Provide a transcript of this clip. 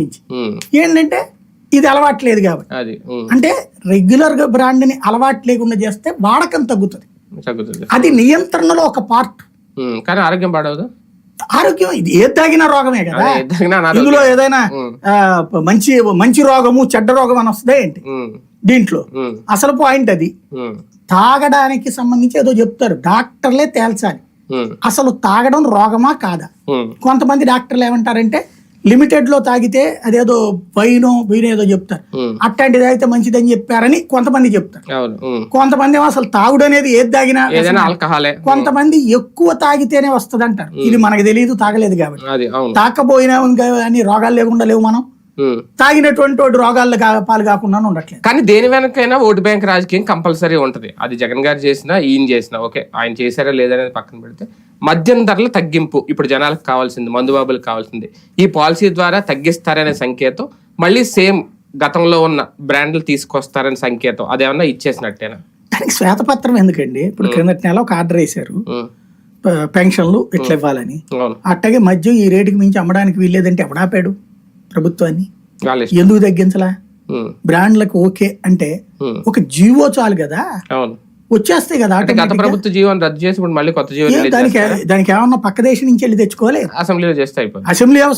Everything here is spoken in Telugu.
మించి. ఏంటంటే ఇది అలవాట్లేదు కాబట్టి. అంటే రెగ్యులర్గా బ్రాండ్ని అలవాటు లేకుండా చేస్తే వాడకం తగ్గుతుంది. అది నియంత్రణలో ఒక పార్ట్ కానీ ఆరోగ్యం పాడవదు ఆరోగ్యం ఇది ఏది తాగినా రోగమే కదా. ఇందులో ఏదైనా మంచి మంచి రోగము చెడ్డ రోగం అని వస్తుందా ఏంటి? దీంట్లో. అసలు పాయింట్ అది. తాగడానికి సంబంధించి ఏదో చెప్తారు. డాక్టర్లే తేల్చాలి. అసలు తాగడం రోగమా కాదా? కొంతమంది డాక్టర్లు ఏమంటారంటే లిమిటెడ్లో తాగితే అదేదో వైనో వీనో ఏదో చెప్తారు. అట్లాంటిది అయితే మంచిదని చెప్పారని కొంతమంది చెప్తారు. కొంతమంది ఏమో అసలు తాగుడు అనేది ఏది తాగినా ఏదైనా ఆల్కహాలే. కొంతమంది ఎక్కువ తాగితేనే వస్తుంది అంటారు ఇది మనకు తెలియదు తాగలేదు కాబట్టి. తాకపోయినా అని రోగాలు లేకుండా లేవు మనం. తాగినటువంటి కా- పాలు కాకుండా ఉండట్లేదు. కానీ దేని వెనకైనా ఓటు బ్యాంక్ రాజకీయం కంపల్సరీ ఉంటది. అది జగన్ గారు చేసినా ఈయన చేసినా ఓకే. ఆయన చేశారా లేదనేది పక్కన పెడితే మద్యం ధరల తగ్గింపు ఇప్పుడు జనాలకు కావాల్సింది మందుబాబులకు కావాల్సింది. ఈ పాలసీ ద్వారా తగ్గిస్తారనే సంకేతం మళ్ళీ సేమ్ గతంలో ఉన్న బ్రాండ్లు తీసుకొస్తారనే సంకేతం అదేమన్నా ఇచ్చేసినట్టేనా? దానికి శ్వేతపత్రం ఎందుకండి? ఇప్పుడు క్రిందటి నెల ఒక ఆర్డర్ వేశారు. పెన్షన్లు ఇట్లా ఇవ్వాలని అట్టగే మద్యం ఈ రేటుకి మించి అమ్మడానికి వీల్లేదంటే ఎవడాపాడు ప్రభుత్వాన్ని. ఎందుకు తగ్గించలా? బ్రాండ్లకు ఓకే అంటే ఒక జీవో చాలు కదా? అవును. వచ్చేస్తాయి కదా అంటే గత. ప్రభుత్వ జీవోని రద్దు చేసి ఇప్పుడు మళ్ళీ కొత్త జీవో ఏ, రిలీజ్ దానికి? దానికి ఏమన్నా పక్క దేశం నుంచి వెళ్ళి తెచ్చుకోవాలి అసెంబ్లీలో చేస్తే అసెంబ్లీ అవసరం